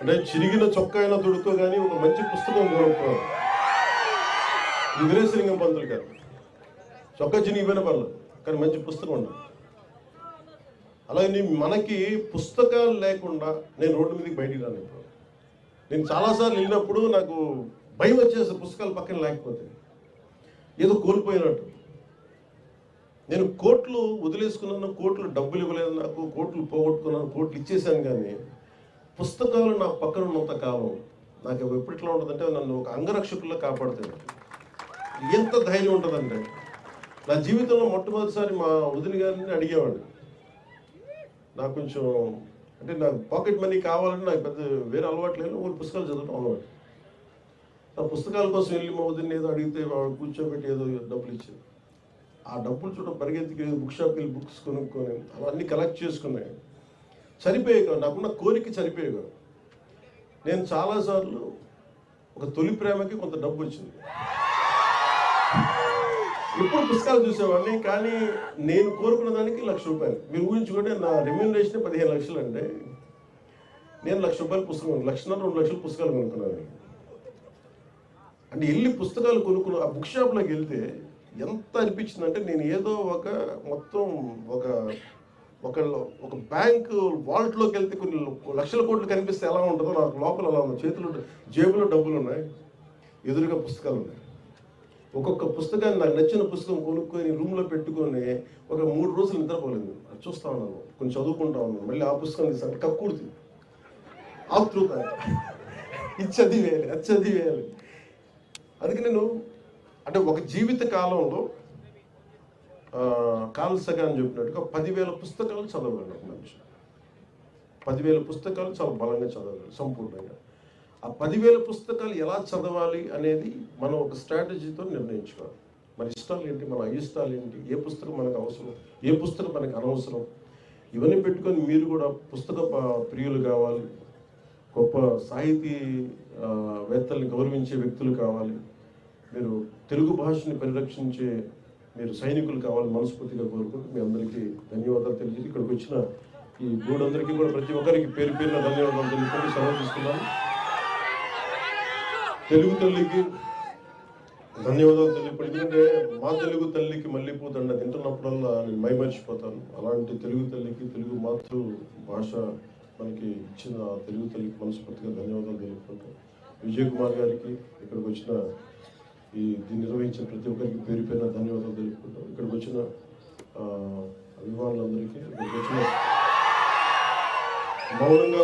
అంటే చిరిగిన చొక్కా అయినా దొడుకో కానీ ఒక మంచి పుస్తకం కొనుక్కో ఇది వీరేశలింగం పంతులు గారు. చొక్కా చినిగిపోయిన పర్లేదు కానీ మంచి పుస్తకం ఉండదు అలాగే మనకి పుస్తకాలు లేకుండా నేను రోడ్డు మీదకి బయటికి రాను ఇప్పుడు. నేను చాలాసార్లు వెళ్ళినప్పుడు నాకు భయం వచ్చేసి పుస్తకాలు పక్కన లేకపోతే. ఏదో కోల్పోయినట్టు. నేను కోట్లు వదిలేసుకున్నాను కోట్లు డబ్బులు ఇవ్వలేదు నాకు కోట్లు పోగొట్టుకున్నాను కోట్లు ఇచ్చేసాను కానీ పుస్తకాలు నా పక్కన ఉన్నంత కాలం నాకు ఎప్పటిలా ఉంటుందంటే నన్ను ఒక అంగరక్షకుల్లో కాపాడుతుంది ఎంత ధైర్యం ఉంటుందంటే నా జీవితంలో మొట్టమొదటిసారి మా వదిలి గారిని అడిగేవాడిని. నాకు కొంచెం అంటే నాకు పాకెట్ మనీ కావాలంటే నాకు పెద్ద వేరే అలవాటు లేదు ఊరు పుస్తకాలు చదవడం అలవాటు. ఆ పుస్తకాల కోసం వెళ్ళి మా వదిలిని ఏదో అడిగితే కూర్చోబెట్టి ఏదో డబ్బులు ఇచ్చేది ఆ డబ్బులు చూడ పరిగెత్తికి బుక్ షాప్కి వెళ్ళి బుక్స్ కొనుక్కొని అవన్నీ కలెక్ట్ చేసుకున్నాయి. సరిపోయేగా నాకున్న కోరిక సరిపోయేగా నేను చాలాసార్లు ఒక తొలి ప్రేమకి కొంత డబ్బు వచ్చింది. ఇప్పుడు పుస్తకాలు చూసేవాడిని కానీ నేను కోరుకున్న దానికి లక్ష రూపాయలు. మీరు ఊహించుకుంటే నా రెమ్యూనరేషన్ పదిహేను లక్షలు అండి నేను లక్ష రూపాయలు పుస్తకం లక్షన్నర రెండు లక్షల పుస్తకాలు కొనుక్కున్నాను. అంటే వెళ్ళి పుస్తకాలు కొనుక్కున్న ఆ బుక్ షాప్లోకి వెళ్తే ఎంత అనిపించింది అంటే నేను ఏదో ఒక మొత్తం ఒక ఒక ఒక బ్యాంక్ వాల్ట్లోకి వెళ్తే కొన్ని లక్షల కోట్లు కనిపిస్తే ఎలా ఉంటుందో నాకు లోపల అలా ఉంది. చేతులు జేబులో డబ్బులు ఉన్నాయి ఎదురుగా పుస్తకాలు ఉన్నాయి. ఒక్కొక్క పుస్తకాన్ని నాకు నచ్చిన పుస్తకం కొనుక్కొని రూమ్లో పెట్టుకొని ఒక మూడు రోజులు నిద్రపోలేదు. అది చూస్తా ఉన్నాను కొంచెం చదువుకుంటా ఉన్నాను. మళ్ళీ ఆ పుస్తకం తీసాను కక్కుడుతుంది ఆతృత ఇది చదివేయాలి అది చదివేయాలి అందుకే నేను అంటే ఒక జీవిత కాలంలో కాల్సగా కాల్ సగాన్ చెప్పినట్టుగా పదివేల పుస్తకాలు చదవగలను ఒక మనిషి. పదివేల పుస్తకాలు చాలా బలంగా చదవాలి సంపూర్ణంగా. ఆ పదివేల పుస్తకాలు ఎలా చదవాలి అనేది మనం ఒక స్ట్రాటజీతో నిర్ణయించుకోవాలి. మన ఇష్టాలు ఏంటి మన అయిష్టాలు ఏంటి ఏ పుస్తకం మనకు అవసరం ఏ పుస్తకం మనకు అనవసరం ఇవన్నీ పెట్టుకొని మీరు కూడా పుస్తక ప్రియులు కావాలి గొప్ప సాహితీ వేత్తల్ని గౌరవించే వ్యక్తులు కావాలి. మీరు తెలుగు భాషని పరిరక్షించే మీరు సైనికులు కావాలి మనస్ఫూర్తిగా కోరుకుంటూ మీ అందరికీ ధన్యవాదాలు తెలియజేసి ఇక్కడికి వచ్చిన ఈ గూడందరికీ కూడా ప్రతి ఒక్కరికి పేరు పేరున ధన్యవాదాలు తెలుపుకొని సెలవు తీసుకున్నాను తెలుగు తల్లికి ధన్యవాదాలు తెలియపడి ఎందుకంటే మా తెలుగు తల్లికి మల్లెపూ దండ తింటున్నప్పుడల్లా నేను మైమర్చిపోతాను. అలాంటి తెలుగు తల్లికి తెలుగు మాతృ భాష మనకి ఇచ్చిన తెలుగు తల్లికి మనస్ఫూర్తిగా ధన్యవాదాలు తెలుపుకుంటాం విజయ్ కుమార్ గారికి ఇక్కడికి వచ్చిన ఈ దీన్ని నిర్వహించిన ప్రతి ఒక్కరికి పేరు పేరున ధన్యవాదాలు తెలుపుకుంటాం ఇక్కడికి వచ్చిన ఆ, అభిమానులందరికీ ఇక్కడికి వచ్చిన మౌనంగా